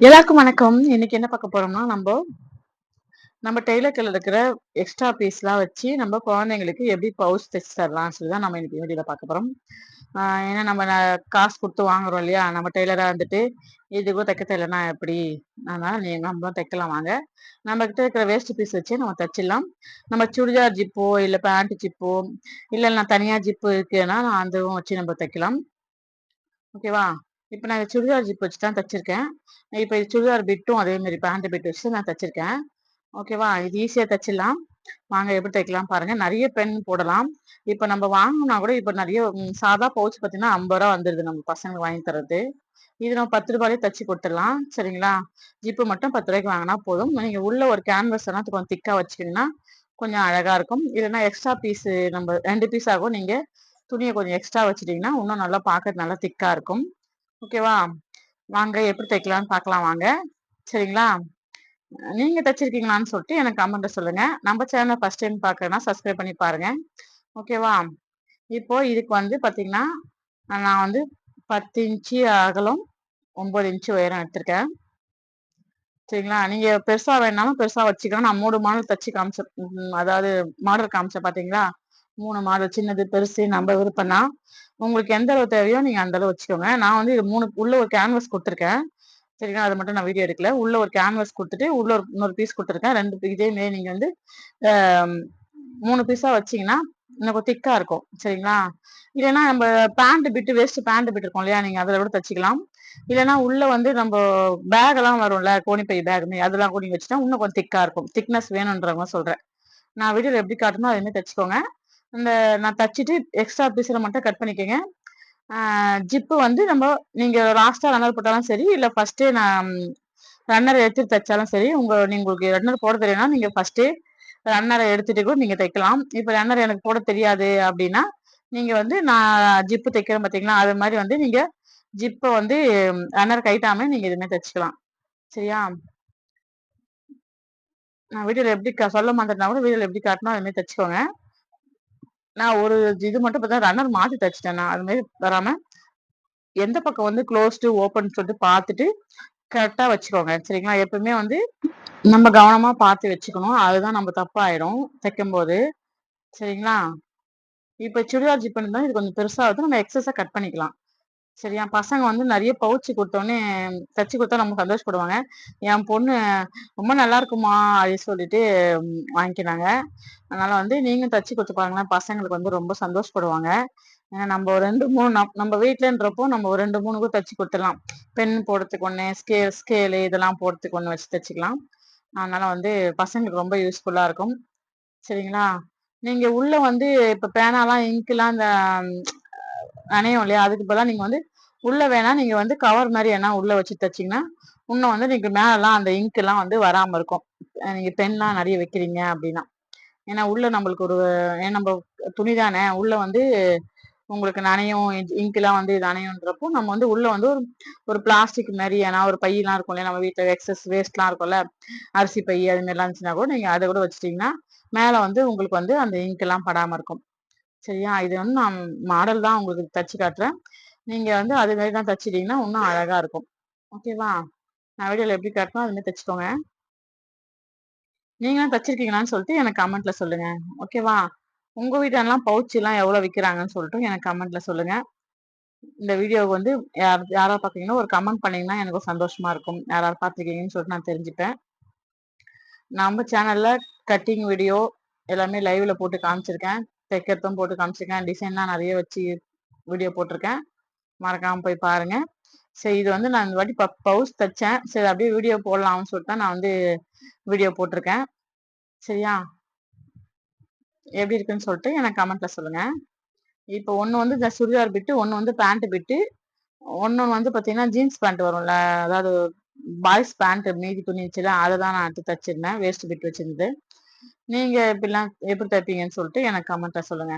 எல்லாருக்கும் வணக்கம். இன்னைக்கு என்ன பார்க்க போறோம்னா நம்ம நம்ம டெய்லர்ல இருக்கிற எக்ஸ்ட்ரா பீஸ்லாம் வச்சு நம்ம குழந்தைங்களுக்கு எப்படி பவுச் தைச்சு தரலாம் சொல்லி தான் நம்ம இன்னைக்கு வீடியோல பார்க்க போறோம். ஏன்னா நம்ம காசு கொடுத்து வாங்குறோம் இல்லையா? நம்ம டெய்லரா வந்துட்டு இதுக்கோ தைக்க தெரியலனா எப்படி? அதனால நீங்க நம்ம தைக்கலாம் வாங்க. நம்ம கிட்ட இருக்கிற வேஸ்ட் பீஸ் வச்சு நம்ம தைச்சிடலாம். நம்ம சுடிதார் ஜிப்போ இல்ல பேண்ட் ஜிப்போ இல்ல நான் தனியா ஜிப்பு இருக்குன்னா நான் அதுவும் வச்சு நம்ம தைக்கலாம். ஓகேவா இப்போ நான் சுடிதார் ஜிப் வச்சு தான் தைச்சிருக்கேன். இப்போ இது சுடிதார் பிட்டும் அதே மாதிரி பேண்ட் பிட் வச்சு நான் தைச்சிருக்கேன். ஓகேவா இது ஈஸியாக தைச்சிடலாம். வாங்க எப்படி தைக்கலாம் பாருங்க. நிறைய பென் போடலாம். இப்போ நம்ம வாங்கினா கூட இப்போ நிறைய சாதா பவுச் பார்த்தீங்கன்னா ஐம்பது ரூபா வந்துடுது நம்ம பசங்களுக்கு வாங்கி தர்றது. இது நம்ம பத்து ரூபாயிலே தச்சு கொடுத்துடலாம். சரிங்களா? ஜிப்பு மட்டும் பத்து ரூபாய்க்கு வாங்கினா போதும். நீங்கள் உள்ள ஒரு கேன்வஸ் எல்லாம் கொஞ்சம் திக்காக வச்சுக்கிங்கன்னா கொஞ்சம் அழகாக இருக்கும். இல்லைன்னா எக்ஸ்ட்ரா பீஸு நம்ம ரெண்டு பீஸாகவும் நீங்கள் துணியை கொஞ்சம் எக்ஸ்ட்ரா வச்சுட்டிங்கன்னா இன்னும் நல்லா பார்க்கறது நல்லா திக்காக இருக்கும். ஓகேவா வாங்க எப்படி தைக்கலாம்னு பார்க்கலாம் வாங்க. சரிங்களா? நீங்க தைச்சிருக்கீங்களான்னு சொல்லிட்டு எனக்கு கமெண்ட்ல சொல்லுங்க. நம்ம சேனல் ஃபர்ஸ்ட் டைம் பார்க்கறதுனா சப்ஸ்கிரைப் பண்ணி பாருங்க. ஓகேவா இப்போ இதுக்கு வந்து பார்த்தீங்கன்னா நான் வந்து பத்து இன்ச்சு அகலம் ஒம்பது இன்ச்சு உயரம் எடுத்திருக்கேன். சரிங்களா? நீங்க பெருசா வேணாலும் பெருசா வச்சுக்கலாம். நான் மூணு மாடல் தச்சு காமிச்ச அதாவது மாடல் காமிச்சேன் பாத்தீங்களா? மூணு மாடல் சின்னது பெருசு நம்ம விருப்பம்னா உங்களுக்கு எந்த அளவு தேவையோ நீங்க அந்த அளவு வச்சுக்கோங்க. நான் வந்து இது மூணு உள்ள ஒரு கேன்வஸ் கொடுத்துருக்கேன். சரிங்களா? அதை மட்டும் நான் வீடியோ எடுக்கல. உள்ள ஒரு கேன்வஸ் கொடுத்துட்டு உள்ள ஒரு இன்னொரு பீஸ் கொடுத்துருக்கேன். ரெண்டு பீ- நீங்கள் நீங்க வந்து மூணு பீஸா வச்சீங்கன்னா இன்னும் கொஞ்சம் திக்கா இருக்கும். சரிங்களா? இல்லைன்னா நம்ம pant bit waste pant bit இருக்கும் இல்லையா? நீங்க அதில் கூட தச்சுக்கலாம். இல்லைன்னா உள்ள வந்து நம்ம பேக் எல்லாம் வரும்ல கோணிப்பை பேக் அதெல்லாம் கூட நீங்க வச்சுட்டா இன்னும் கொஞ்சம் திக்கா இருக்கும். திக்னஸ் வேணுன்றவங்க சொல்றேன். நான் வீடியோல எப்படி காட்டணும் அதே மாதிரி தச்சுக்கோங்க. இந்த நான் தச்சுட்டு எக்ஸ்ட்ரா பீஸில் மட்டும் கட் பண்ணிக்கோங்க. ஜிப்பு வந்து நம்ம நீங்கள் லாஸ்ட்டாக ரன்னர் போட்டாலும் சரி இல்லை ஃபஸ்ட்டே நான் ரன்னர் எடுத்துட்டு தைச்சாலும் சரி உங்கள் நீங்கள் உங்களுக்கு ரன்னர் போட தெரியும்னா நீங்கள் ஃபஸ்ட்டே ரன்னரை எடுத்துகிட்டு கூட நீங்கள் தைக்கலாம். இப்போ ரன்னர் எனக்கு போட தெரியாது அப்படின்னா நீங்கள் வந்து நான் ஜிப்பு தைக்கிறேன் பார்த்தீங்களா அது மாதிரி வந்து நீங்கள் ஜிப்பை வந்து ரன்னர் கைட்டாமல் நீங்கள் இதுமாதிரி தைச்சிக்கலாம். சரியா? நான் வீடியோவில் எப்படி கா- சொல்ல மாட்டேன்னா கூட வீடியோவில் எப்படி காட்டணும் அது தைச்சிக்கோங்க. நான் ஒரு இது மட்டும் பார்த்தா ரன்னர் மாத்தி தைச்சிட்டேன் நான். அது மாதிரி வராம எந்த பக்கம் வந்து க்ளோஸ்டு ஓப்பன் சொல்லிட்டு பார்த்துட்டு கரெக்டா வச்சுக்கோங்க. சரிங்களா? எப்பவுமே வந்து நம்ம கவனமா பார்த்து வச்சுக்கணும். அதுதான் நம்ம தப்பாயிடும் தைக்கும் போது சரிங்களா? இப்ப சுடிதார் ஜிப் தான் இது கொஞ்சம் பெருசா வந்து நம்ம எக்ஸஸா கட் பண்ணிக்கலாம். சரியா பசங்க வந்து நிறைய பவுச்சு கொடுத்தோன்னே தச்சு கொடுத்தா நம்ம சந்தோஷப்படுவாங்க. என் பொண்ணு ரொம்ப நல்லா இருக்குமா அப்படின்னு சொல்லிட்டு வாங்கிக்கிறாங்க. அதனால வந்து நீங்களும் தச்சு கொடுத்து பாருங்களேன் பசங்களுக்கு வந்து ரொம்ப சந்தோஷப்படுவாங்க. ஏன்னா நம்ம ஒரு ரெண்டு மூணு நம்- நம்ம வீட்டிலன்றப்போ நம்ம ஒரு ரெண்டு மூணுக்கும் தச்சு கொடுத்துடலாம். பென் போடுறதுக்கு ஒன்று ஸ்கேல் ஸ்கேலு இதெல்லாம் போடுறதுக்கு ஒன்று வச்சு தச்சுக்கலாம். அதனால வந்து பசங்களுக்கு ரொம்ப யூஸ்ஃபுல்லாக இருக்கும். சரிங்களா? நீங்க உள்ள வந்து இப்ப பேனாலாம் இங்க்லாம் இந்த நனையும் இல்லையா? அதுக்கு பதிலாக நீங்கள் வந்து உள்ளே வேணா நீங்கள் வந்து கவர் மாதிரி என்ன உள்ளே வச்சு தைச்சிங்கன்னா இன்னும் வந்து நீங்கள் மேலெலாம் அந்த இங்க் வந்து வராமல் இருக்கும். நீங்கள் பென்லாம் நிறைய வைக்கிறீங்க அப்படின்னா. ஏன்னா உள்ளே நம்மளுக்கு ஒரு ஏன் நம்ம துணி தானே உள்ளே வந்து உங்களுக்கு நனையும் இங்க்லாம் வந்து நனையுன்றப்போ நம்ம வந்து உள்ளே வந்து ஒரு ஒரு பிளாஸ்டிக் மாதிரி ஏன்னா ஒரு பையெல்லாம் இருக்கும் இல்லையா? நம்ம வீட்டில் எக்ஸஸ் வேஸ்ட்லாம் இருக்கும்ல அரிசி பை அது மாதிரிலாம் இருந்துச்சுன்னா கூட நீங்கள் அதை கூட வச்சிட்டிங்கன்னா மேலே வந்து உங்களுக்கு வந்து அந்த இங்க்லாம் படாமல் இருக்கும். சரியா இது வந்து நான் மாடல் தான் உங்களுக்கு தச்சு காட்டுறேன். நீங்க வந்து அது மாதிரி தான் தச்சிட்டீங்கன்னா இன்னும் அழகா இருக்கும். ஓகேவா நான் வீடியோல எப்படி காட்டணும் அது மாதிரி தச்சுக்கோங்க. நீங்களும் தச்சிருக்கீங்களான்னு சொல்லிட்டு எனக்கு கமெண்ட்ல சொல்லுங்க. ஓகேவா உங்க வீட்டெல்லாம் பவுச் எல்லாம் எவ்வளவு சொல்லிட்டு எனக்கு கமெண்ட்ல சொல்லுங்க. இந்த வீடியோவுக்கு வந்து யார் யாராவது பாத்தீங்கன்னா ஒரு கமெண்ட் பண்ணீங்கன்னா எனக்கு சந்தோஷமா இருக்கும். யாராவது பார்த்துருக்கீங்கன்னு சொல்லிட்டு நான் தெரிஞ்சுப்பேன். நம்ம சேனல்ல கட்டிங் வீடியோ எல்லாமே லைவ்ல போட்டு காமிச்சிருக்கேன். தைக்கிறதும் போட்டு காமிச்சிருக்கேன். டிசைன்லாம் நிறைய வச்சு வீடியோ போட்டிருக்கேன். மறக்காம போய் பாருங்க. சரி இது வந்து நான் இந்த வாட்டி பவுஸ் தைச்சேன். சரி அப்படியே வீடியோ போடலாம்னு சொல்லிட்டு தான் நான் வந்து வீடியோ போட்டிருக்கேன். சரியா? எப்படி இருக்குன்னு சொல்லிட்டு எனக்கு கமெண்ட்ல சொல்லுங்க. இப்போ ஒன்று வந்து இந்த சுடிதார் பிட்டு ஒன்று வந்து பேண்ட் பிட்டு ஒன்று வந்து பார்த்தீங்கன்னா ஜீன்ஸ் பேண்ட் வரும்ல. அதாவது பாய்ஸ் பேண்ட் மீதி துணி வச்சுல அதை தான் நான் எடுத்து தச்சிருந்தேன். வேஸ்ட் பிட் வச்சிருந்து நீங்க இப்படிலாம் எப்படி தைப்பீங்கன்னு சொல்லிட்டு எனக்கு கமெண்ட்ல சொல்லுங்க.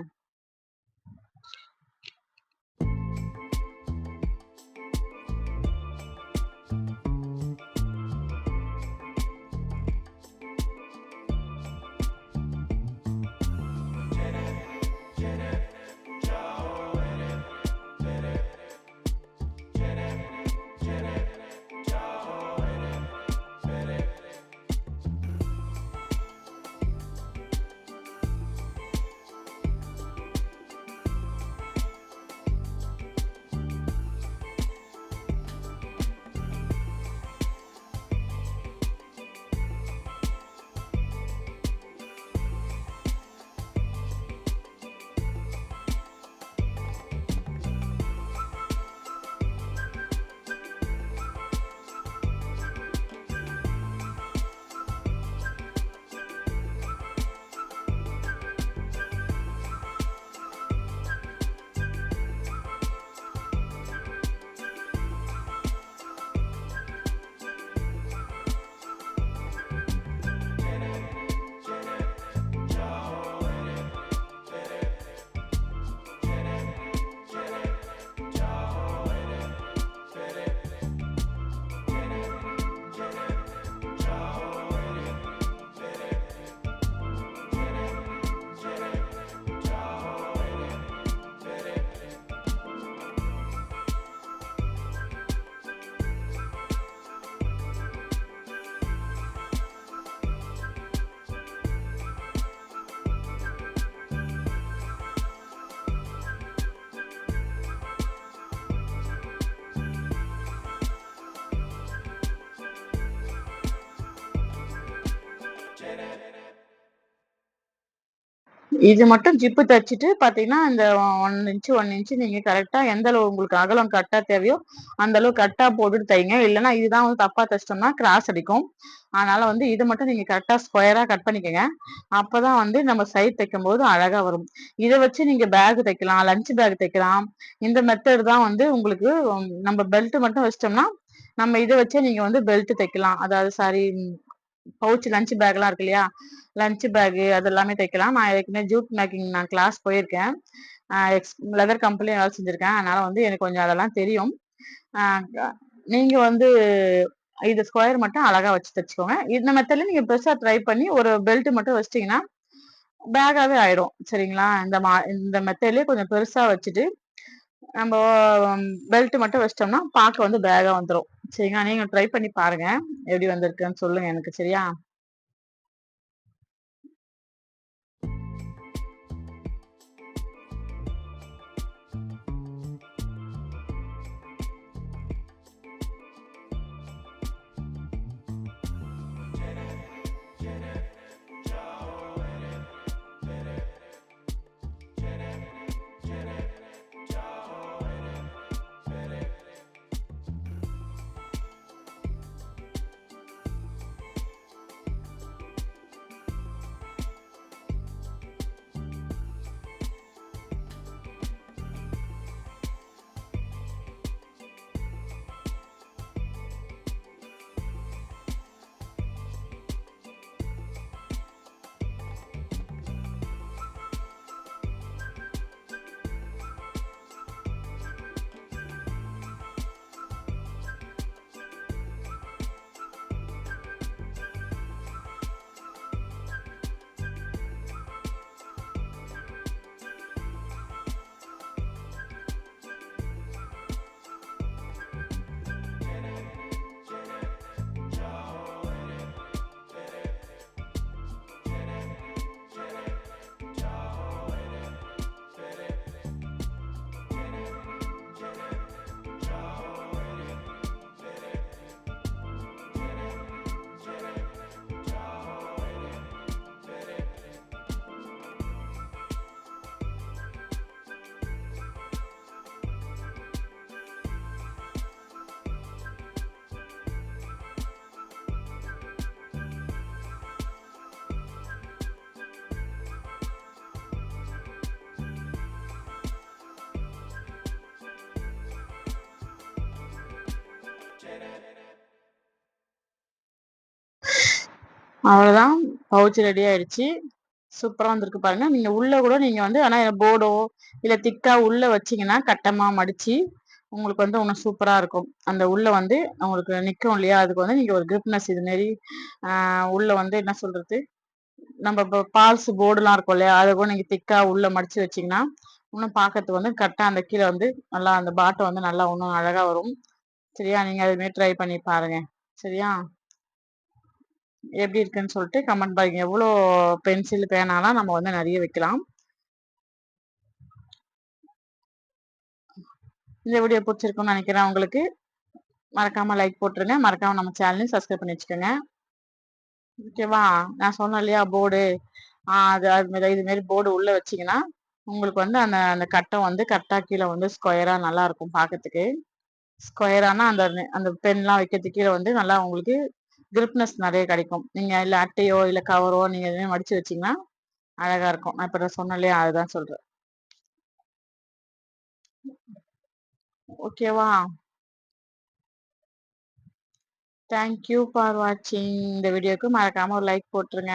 இது மட்டும் ஜிப்பு தைச்சிட்டு பார்த்தீங்கன்னா இந்த ஒன் இன்ச்சு ஒன் இன்ச்சு நீங்கள் கரெக்டாக எந்த அளவு உங்களுக்கு அகலம் கரெக்டாக தேவையோ அந்த அளவு கரெக்டாக போட்டுட்டு தைங்க. இல்லைன்னா இதுதான் வந்து தப்பாக தைச்சிட்டோம்னா கிராஸ் அடிக்கும். அதனால வந்து இது மட்டும் நீங்கள் கரெக்டாக ஸ்கொயராக கட் பண்ணிக்கோங்க. அப்போதான் வந்து நம்ம சைட் தைக்கும் போது அழகாக வரும். இதை வச்சு நீங்கள் பேக் தைக்கலாம் லஞ்ச் பேக் தைக்கலாம். இந்த மெத்தட் தான் வந்து உங்களுக்கு நம்ம பெல்ட் மட்டும் வச்சிட்டோம்னா நம்ம இதை வச்சே நீங்கள் வந்து பெல்ட் தைக்கலாம். அதாவது சாரி பவுச் லஞ்ச் பேக்லாம் இருக்கு இல்லையா? லஞ்ச் பேகு அது எல்லாமே தைக்கலாம். நான் ஏற்கனவே ஜூட் மேக்கிங் நான் கிளாஸ் போயிருக்கேன். எக்ஸ் லெதர் கம்பெனியும் வேலை செஞ்சுருக்கேன். அதனால் வந்து எனக்கு கொஞ்சம் அதெல்லாம் தெரியும். நீங்கள் வந்து இது ஸ்கொயர் மட்டும் அழகாக வச்சு தைச்சிக்கோங்க. இந்த மெத்தட்ல நீங்கள் பெருசாக ட்ரை பண்ணி ஒரு பெல்ட் மட்டும் வச்சிட்டிங்கன்னா பேக்காகவே ஆயிடும் சரிங்களா? இந்த மா இந்த மெத்தட்லேயே கொஞ்சம் பெருசாக வச்சுட்டு நம்ம பெல்ட் மட்டும் வச்சிட்டோம்னா பார்க்க வந்து பேகாக வந்துடும் சரிங்களா நீங்கள் ட்ரை பண்ணி பாருங்கள் எப்படி வந்திருக்குன்னு சொல்லுங்கள் எனக்கு சரியா? அவ்வளோதான் பவுச் ரெடி ஆயிடுச்சு. சூப்பராக வந்திருக்கு பாருங்க. நீங்கள் உள்ளே கூட நீங்கள் வந்து ஆனால் போர்டோ இல்லை திக்காக உள்ளே வச்சிங்கன்னா கட்டமாக மடித்து உங்களுக்கு வந்து இன்னும் சூப்பராக இருக்கும். அந்த உள்ளே வந்து உங்களுக்கு நிற்கும் இல்லையா? அதுக்கு வந்து நீங்கள் ஒரு கிரிப்னஸ் இதுமாரி உள்ளே வந்து என்ன சொல்கிறது நம்ம இப்போ பால்ஸ் போர்டுலாம் இருக்கும் இல்லையா? அதை கூட நீங்கள் திக்காக உள்ளே மடித்து வச்சிங்கன்னா இன்னும் பார்க்கறதுக்கு வந்து கரெக்டாக அந்த கீழே வந்து நல்லா அந்த பாட்டை வந்து நல்லா இன்னும் அழகாக வரும். சரியா? நீங்கள் அதுமாரி ட்ரை பண்ணி பாருங்கள் சரியா? எப்படி இருக்குன்னு சொல்லிட்டு கமெண்ட் பாருங்க எவ்வளோ பென்சில் பேனாலாம் நம்ம வந்து நிறைய வைக்கலாம். இந்த வீடியோ பிடிச்சிருக்குன்னு நினைக்கிறேன் உங்களுக்கு. மறக்காமல் லைக் போட்டுருங்க. மறக்காமல் நம்ம சேனலையும் சப்ஸ்கிரைப் பண்ணி வச்சுக்கோங்க. ஓகேவா நான் சொன்னேன் இல்லையா போர்டு அது அதுமாரி இதுமாரி போர்டு உள்ளே வச்சிங்கன்னா உங்களுக்கு வந்து அந்த அந்த கட்டம் வந்து கரெக்டாக கீழே வந்து ஸ்கொயராக நல்லாயிருக்கும் பார்க்கறதுக்கு ஸ்கொயரானா அந்த அந்த பென்லாம் வைக்கிறதுக்கு கீழே வந்து நல்லா உங்களுக்கு கிரிப்னஸ் நிறைய கிடைக்கும். நீங்கள் இல்லை அட்டையோ இல்லை கவரோ நீங்கள் எதுவுமே மடித்து வச்சிங்கன்னா அழகாக இருக்கும். நான் இப்போ சொன்னேன் இல்லையா அதுதான் சொல்கிறேன் ஓகேவா தேங்க்யூ ஃபார் வாட்சிங் இந்த வீடியோக்கு. மறக்காமல் ஒரு லைக் போட்டுருங்க.